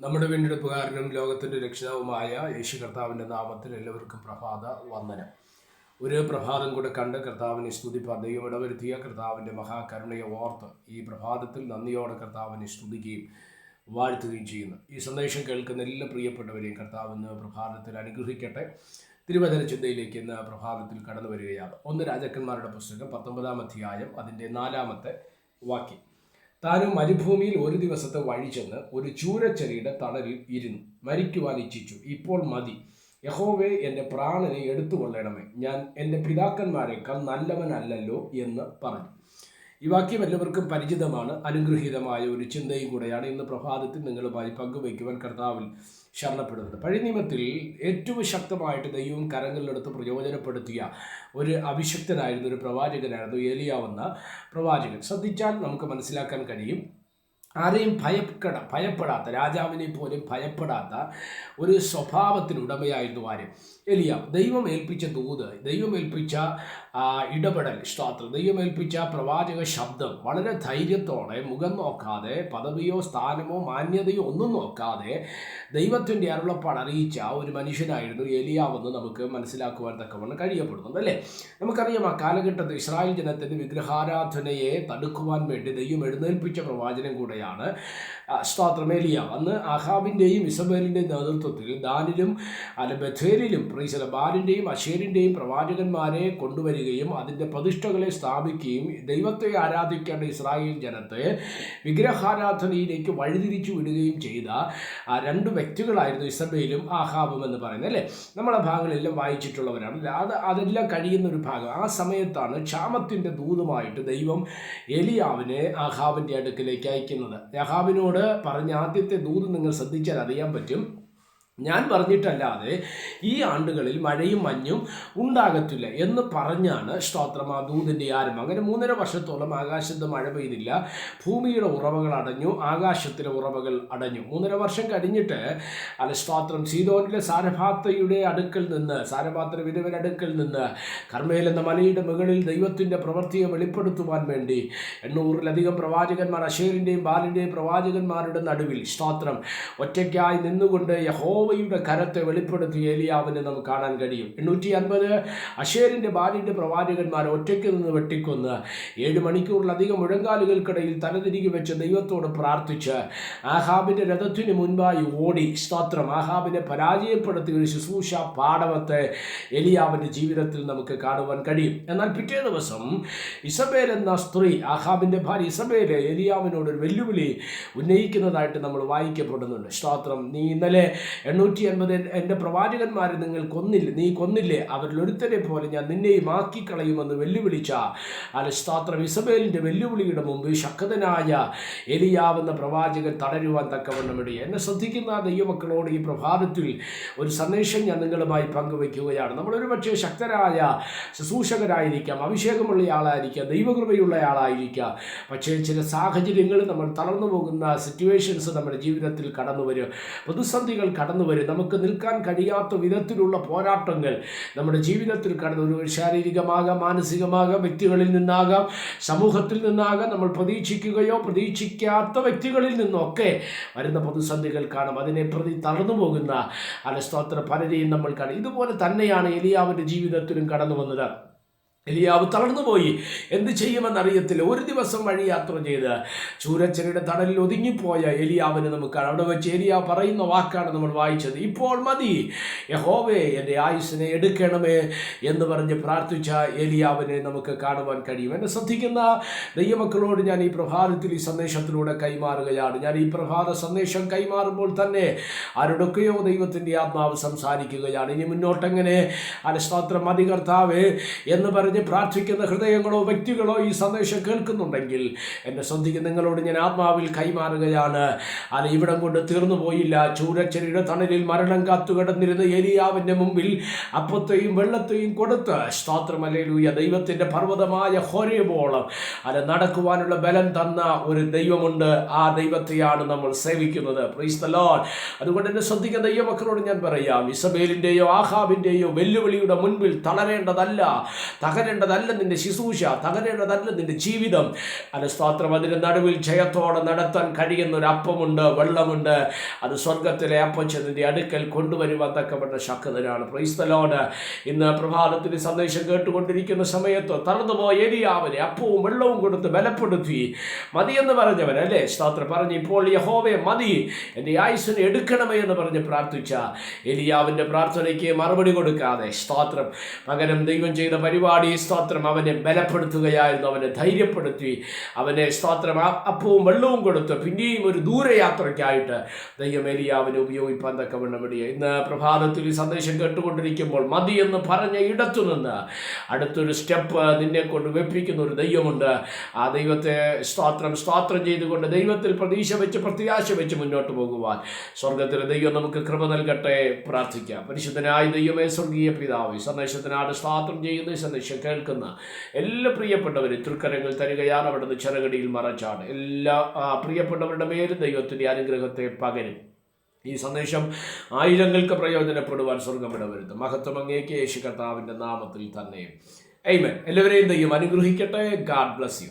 നമ്മുടെ വീണ്ടെടുപ്പുകാരനും ലോകത്തിന്റെ രക്ഷിതാവുമായ യേശു കർത്താവിന്റെ നാമത്തിൽ എല്ലാവർക്കും പ്രഭാത വന്ദനം. ഒരു പ്രഭാതം കൂടെ കണ്ട് കർത്താവിനെ സ്തുതിപ്പാൻ ദൈവം ഇടവരുത്തിയ കർത്താവിന്റെ മഹാകരുണയെ ഓർത്ത് ഈ പ്രഭാതത്തിൽ നന്ദിയോടെ കർത്താവിനെ സ്തുതിക്കുകയും വാഴ്ത്തുകയും ചെയ്യുന്നു. ഈ സന്ദേശം കേൾക്കുന്ന എല്ലാ പ്രിയപ്പെട്ടവരെയും കർത്താവ് ഇന്ന് പ്രഭാതത്തിൽ അനുഗ്രഹിക്കട്ടെ. തിരുവചന ചിന്തയിലേക്ക് ഇന്ന് പ്രഭാതത്തിൽ കടന്നു വരികയാണ്. ഒന്ന് രാജാക്കന്മാരുടെ പുസ്തകം പത്തൊമ്പതാം അധ്യായം അതിന്റെ നാലാമത്തെ വാക്യം. താനും മരുഭൂമിയിൽ ഒരു ദിവസത്തെ വഴി ചെന്ന് ഒരു ചൂരച്ചെടിയുടെ തണലിൽ ഇരുന്നു. മരിക്കുവാൻ ഇച്ഛിച്ചു. ഇപ്പോൾ മതി. യഹോവേ എന്റെ പ്രാണനെ എടുത്തുകൊള്ളണമേ. ഞാൻ എന്റെ പിതാക്കന്മാരെക്കാൾ നല്ലവനല്ലല്ലോ എന്ന് പറഞ്ഞു. ഈ വാക്യം എല്ലാവർക്കും പരിചിതമാണ് അനുഗ്രഹീതമായ ഒരു ചിന്തയും കൂടെയാണ് ഇന്ന് പ്രഭാതത്തിൽ നിങ്ങളുമായി പങ്കുവയ്ക്കുവാൻ കർത്താവിൽ ശരണപ്പെടുന്നത്. പഴയ നിയമത്തിൽ ഏറ്റവും ശക്തമായിട്ട് ദൈവം കരങ്ങളിലെടുത്ത് പ്രയോജനപ്പെടുത്തിയ ഒരു അഭിഷക്തനായിരുന്നു ഒരു പ്രവാചകനായിരുന്നു ഏലിയാവെന്ന പ്രവാചകൻ. ശ്രദ്ധിച്ചാൽ നമുക്ക് മനസ്സിലാക്കാൻ കഴിയും ആരെയും ഭയപ്പെട ഭയപ്പെടാത്ത രാജാവിനെ പോലും ഭയപ്പെടാത്ത ഒരു സ്വഭാവത്തിനുടമയായിരുന്നു ആര്? എലിയ ദൈവം ഏൽപ്പിച്ച ദൂത് ദൈവം ഏൽപ്പിച്ച ഇടപെടൽ സ്തോത്രം ദൈവം ഏൽപ്പിച്ച പ്രവാചക ശബ്ദം വളരെ ധൈര്യത്തോടെ മുഖം നോക്കാതെ പദവിയോ സ്ഥാനമോ മാന്യതയോ ഒന്നും നോക്കാതെ ദൈവത്തിന്റെ അരുളപ്പാട് അറിയിച്ച ഒരു മനുഷ്യനായിരുന്നു എലിയാവെന്ന് നമുക്ക് മനസ്സിലാക്കുവാൻ തക്കവണ്ണം കഴിയപ്പെടുന്നുണ്ട് അല്ലേ? നമുക്കറിയാം ആ കാലഘട്ടത്തിൽ ഇസ്രായേൽ ജനത്തിന്റെ വിഗ്രഹാരാധനയെ തടുക്കുവാൻ വേണ്ടി ദൈവം എഴുന്നേൽപ്പിച്ച പ്രവാചനം കൂടെയാണ് ആ, സ്തോത്രം ഏലിയാവ് അന്ന് അഹാബിന്റെയും ഇസബേലിന്റെയും നേതൃത്വത്തിൽ ദാനിലും അല്ല ബഥേലിലും പ്രീസല ബാലിന്റെയും അഷേരിന്റെയും പ്രവാചകന്മാരെ കൊണ്ടുവരികയും അതിന്റെ പ്രതിഷ്ഠകളെ സ്ഥാപിക്കുകയും ദൈവത്തെ ആരാധിക്കേണ്ട ഇസ്രായേൽ ജനത്തെ വിഗ്രഹാരാധനയിലേക്ക് വഴിതിരിച്ചു വിടുകയും ചെയ്ത ആ രണ്ട് വ്യക്തികളായിരുന്നു ഇസബേലും ആഹാബും എന്ന് പറയുന്നത് അല്ലേ? നമ്മളെ ഭാഗങ്ങളെല്ലാം വായിച്ചിട്ടുള്ളവരാണ്? അത് അതെല്ലാം കഴിയുന്ന ഒരു ഭാഗം. ആ സമയത്താണ് ക്ഷാമത്തിന്റെ ദൂതുമായിട്ട് ദൈവം എലിയാവിനെ ആഹാബിന്റെ അടുക്കിലേക്ക് അയക്കുന്നത്. ആഹാബിനോട് പറഞ്ഞ ആദ്യത്തെ ദൂത് നിങ്ങൾ ശ്രദ്ധിച്ചാൽ അറിയാൻ പറ്റും. ഞാൻ പറഞ്ഞിട്ടല്ലാതെ ഈ ആണ്ടുകളിൽ മഴയും മഞ്ഞും ഉണ്ടാകത്തില്ല എന്ന് പറഞ്ഞാണ് സ്തോത്രം. ആ ദൂതിന്റെ ആരംഭം. അങ്ങനെ മൂന്നര വർഷത്തോളം ആകാശത്ത് മഴ പെയ്തില്ല. ഭൂമിയുടെ ഉറവകൾ അടഞ്ഞു ആകാശത്തിലെ ഉറവകൾ അടഞ്ഞു. മൂന്നര വർഷം കഴിഞ്ഞിട്ട് അല്ല സ്തോത്രം സീതോനിലെ സാരഭാത്തയുടെ അടുക്കൽ നിന്ന് സാരഭാത്ര വിധവൻ അടുക്കൽ നിന്ന് കർമ്മേൽ എന്ന മലയുടെ മുകളിൽ ദൈവത്തിന്റെ പ്രവൃത്തിയെ വെളിപ്പെടുത്തുവാൻ വേണ്ടി എണ്ണൂറിലധികം പ്രവാചകന്മാർ അശേരിന്റെയും ബാലിന്റെയും പ്രവാചകന്മാരുടെ നടുവിൽ സ്തോത്രം. ഒറ്റയ്ക്കായി നിന്നുകൊണ്ട് യഹോവയുടെ കരത്തെ വെളിപ്പെടുത്തിയ ഏലിയാവിനെ നമുക്ക് കാണാൻ കഴിയും. എണ്ണൂറ്റി അൻപത് അഷേറിന്റെ ബാലിന്റെ പ്രവാചകന്മാർ ഒറ്റയ്ക്ക് നിന്ന് വെട്ടിക്കൊന്ന് ഏഴ് മണിക്കൂറിലധികം മുഴങ്കാലുകൾക്കിടയിൽ തലതിരികെ വെച്ച് ദൈവത്തോട് പ്രാർത്ഥിച്ച് ആഹാബിന്റെ രഥത്തിന് മുൻപായി ഓടി. സ്തോത്രം. ആഹാബിനെ പരാജയപ്പെടുത്തിയ ഒരു ശുശ്രൂഷ പാടവത്തെ എലിയാവിന്റെ ജീവിതത്തിൽ നമുക്ക് കാണുവാൻ കഴിയും. എന്നാൽ പിറ്റേ ദിവസം ഇസബേൽ എന്ന സ്ത്രീ ആഹാബിന്റെ ഭാര്യ ഇസബേൽ എലിയാവിനോട് ഒരു വെല്ലുവിളി ഉന്നയിക്കുന്നതായിട്ട് നമ്മൾ വായിക്കപ്പെടുന്നുണ്ട്. സ്തോത്രം. നീ ഇന്നലെ എണ്ണൂറ്റി അൻപത് എന്റെ പ്രവാചകന്മാരെ നിങ്ങൾ കൊന്നില്ല നീ കൊന്നില്ലേ? അവരിൽ ഒരുത്തനെ പോലെ ഞാൻ നിന്നെയും ആക്കിക്കളയുമെന്ന് വെല്ലുവിളിച്ച അലസ്താത്ര സ്തോത്രം ഇസബേലിന്റെ വെല്ലുവിളിയുടെ മുമ്പ് ശക്തനായ എലിയാവുന്ന പ്രവാചകൻ തടരുവാൻ തക്കവണ്ണം ഇടയി എന്നെ ശ്രദ്ധിക്കുന്ന ദൈവമക്കളോട് ഈ പ്രഭാതത്തിൽ ഒരു സന്ദേശം ഞാൻ നിങ്ങളുമായി പങ്കുവയ്ക്കുകയാണ്. നമ്മളൊരു പക്ഷേ ശക്തരായ ശുശ്രൂഷകരായിരിക്കാം അഭിഷേകമുള്ള ആളായിരിക്കാം ദൈവകൃപയുള്ള ആളായിരിക്കാം. പക്ഷേ ചില സാഹചര്യങ്ങൾ നമ്മൾ തളർന്നു പോകുന്ന സിറ്റുവേഷൻസ് നമ്മുടെ ജീവിതത്തിൽ കടന്നു വരും പ്രതിസന്ധികൾ കടന്നു വരും. നമുക്ക് നിൽക്കാൻ കഴിയാത്ത വിധത്തിലുള്ള പോരാട്ടങ്ങൾ നമ്മുടെ ജീവിതത്തിൽ കടന്നു വരും. ശാരീരികമാകാം മാനസികമാകാം വ്യക്തികളിൽ നിന്നാകാം സമൂഹത്തിൽ നിന്നാകാം നമ്മൾ പ്രതീക്ഷിക്കുകയോ പ്രതീക്ഷിക്കാത്ത വ്യക്തികളിൽ നിന്നൊക്കെ വരുന്ന പ്രതിസന്ധികൾ കാണും. അതിനെ പ്രതി തളർന്നു പോകുന്ന അലസ്തോത്ര പലരെയും നമ്മൾ കാണും. ഇതുപോലെ തന്നെയാണ് എലിയാവിന്റെ ജീവിതത്തിലും കടന്നു വന്നത്. എലിയാവ് തളർന്നുപോയി എന്ത് ചെയ്യുമെന്നറിയത്തില്ല. ഒരു ദിവസം വഴി യാത്ര ചെയ്ത് ചൂരച്ചനയുടെ തടലിൽ ഒതുങ്ങിപ്പോയ എലിയാവിന് നമുക്ക്. അവിടെ വെച്ച് എലിയാവ് പറയുന്ന വാക്കാണ് നമ്മൾ വായിച്ചത്. ഇപ്പോൾ മതി. യഹോവേ എന്റെ ആയുസ്സിനെ എടുക്കണമേ എന്ന് പറഞ്ഞ് പ്രാർത്ഥിച്ച എലിയാവിനെ നമുക്ക് കാണുവാൻ കഴിയും. എന്നെ ശ്രദ്ധിക്കുന്ന ദൈവമക്കളോട് ഞാൻ ഈ പ്രഭാതത്തിൽ ഈ സന്ദേശത്തിലൂടെ കൈമാറുകയാണ്. ഞാൻ ഈ പ്രഭാത സന്ദേശം കൈമാറുമ്പോൾ തന്നെ ആരോടൊക്കെയോ ദൈവത്തിന്റെ ആത്മാവ് സംസാരിക്കുകയാണ്. ഇനി മുന്നോട്ടെങ്ങനെ? അലസ്തോത്രം മതി കർത്താവ് എന്ന് പറഞ്ഞ് പ്രാർത്ഥിക്കുന്ന ഹൃദയങ്ങളോ വ്യക്തികളോ ഈ സന്ദേശം കേൾക്കുന്നുണ്ടെങ്കിൽ എന്നെ ശ്രദ്ധിക്കുന്ന നിങ്ങളോട് ഞാൻ ആത്മാവിൽ കൈമാറുകയാണ്. അല്ല ഇവിടം കൊണ്ട് തീർന്നു പോയില്ല. ചൂരച്ചെടിയുടെ തണലിൽ മരണം കാത്തുകിടന്നിരുന്ന എലിയാവിന്റെ മുമ്പിൽ അപ്പത്തെയും വെള്ളത്തെയും കൊടുത്ത് സ്ത്രോത്രമലയിലൂയ ദൈവത്തിന്റെ പർവതമായ ഹൊരേബോളം. അല്ല നടക്കുവാനുള്ള ബലം തന്ന ഒരു ദൈവമുണ്ട്. ആ ദൈവത്തെയാണ് നമ്മൾ സേവിക്കുന്നത്. പ്രൈസ് ദ ലോർഡ് അതുകൊണ്ട് എന്നെ ശ്രദ്ധിക്കുന്ന ദൈവമക്കളോട് ഞാൻ പറയാം. ഇസബേലിന്റെയോ ആഹാബിന്റെയോ വെല്ലുവിളിയുടെ മുൻപിൽ തളരേണ്ടതല്ല. തകര തകരേണ്ടതല്ല നിന്റെ ശുശ്രൂഷ തകരേണ്ടതല്ല നിന്റെ ജീവിതം. അത് സ്തോത്രം അതിന്റെ നടുവിൽ ജയത്തോടെ നടത്താൻ കഴിയുന്ന ഒരു അപ്പമുണ്ട് വെള്ളമുണ്ട്. അത് സ്വർഗത്തിലെ അപ്പച്ചതിന്റെ അടുക്കൽ കൊണ്ടുവരുവാൻ തക്കപ്പെട്ട ശക്തനാണ്. പ്രൈസ്തലോട് ഇന്ന് പ്രഭാതത്തിൽ സന്ദേശം കേട്ടുകൊണ്ടിരിക്കുന്ന സമയത്ത് തളർന്നുപോയ ഏരിയാവിനെ അപ്പവും വെള്ളവും കൊടുത്ത് ബലപ്പെടുത്തി. മതിയെന്ന് പറഞ്ഞവൻ അല്ലേ? സ്താത്ര പറഞ്ഞു ഇപ്പോൾ യഹോവയെ മതി. എന്റെ ആയുസ്സിനെ എടുക്കണമേ എന്ന് പറഞ്ഞ് പ്രാർത്ഥിച്ച എലിയാവിന്റെ പ്രാർത്ഥനയ്ക്ക് മറുപടി കൊടുക്കാതെ സ്തോത്രം. പകരം ദൈവം ചെയ്ത പരിപാടി സ്തോത്രം അവനെ ബലപ്പെടുത്തുകയായിരുന്നു അവനെ ധൈര്യപ്പെടുത്തി. അവനെ സ്തോത്രം അപ്പവും വെള്ളവും കൊടുത്തു പിന്നെയും ഒരു ദൂരയാത്രയ്ക്കായിട്ട് ദൈവം അവനെ ഉപയോഗിപ്പാൻ തക്കവണ്ണം ഇടയെ ഇന്ന് പ്രഭാതത്തിൽ ഈ സന്ദേശം കേട്ടുകൊണ്ടിരിക്കുമ്പോൾ മതി എന്ന് പറഞ്ഞ ഇടത്തു നിന്ന് അടുത്തൊരു സ്റ്റെപ്പ് നിന്നെ കൊണ്ട് വെപ്പിക്കുന്ന ഒരു ദൈവമുണ്ട്. ആ ദൈവത്തെ സ്തോത്രം സ്തോത്രം ചെയ്തുകൊണ്ട് ദൈവത്തിൽ പ്രതീക്ഷ വെച്ച് പ്രത്യാശ വെച്ച് മുന്നോട്ട് പോകുവാൻ സ്വർഗത്തിലെ ദൈവം നമുക്ക് കൃപ നൽകട്ടെ പ്രാർത്ഥിക്കാം. പരിശുദ്ധനായ ദൈവമേ സ്വർഗീയ പിതാവ് ഈ സന്ദേശത്തിനാണ് സ്തോത്രം ചെയ്യുന്ന സന്ദേശം കേൾക്കുന്ന എല്ലാ പ്രിയപ്പെട്ടവരും തൃക്കരങ്ങൾ തരികയാണ് അവിടുന്ന് ചെറുകടിയിൽ മറച്ചാണ്. എല്ലാ പ്രിയപ്പെട്ടവരുടെ മേലും ദൈവത്തിന്റെ അനുഗ്രഹത്തെ പകരും. ഈ സന്ദേശം ആയിരങ്ങൾക്ക് പ്രയോജനപ്പെടുവാൻ സ്വർഗം ഇടവരുത്തും. മഹത്വം അങ്ങേക്ക് യേശു കർത്താവിന്റെ നാമത്തിൽ തന്നെ. എയ്മൻ എല്ലാവരെയും ദൈവം അനുഗ്രഹിക്കട്ടെ. God bless you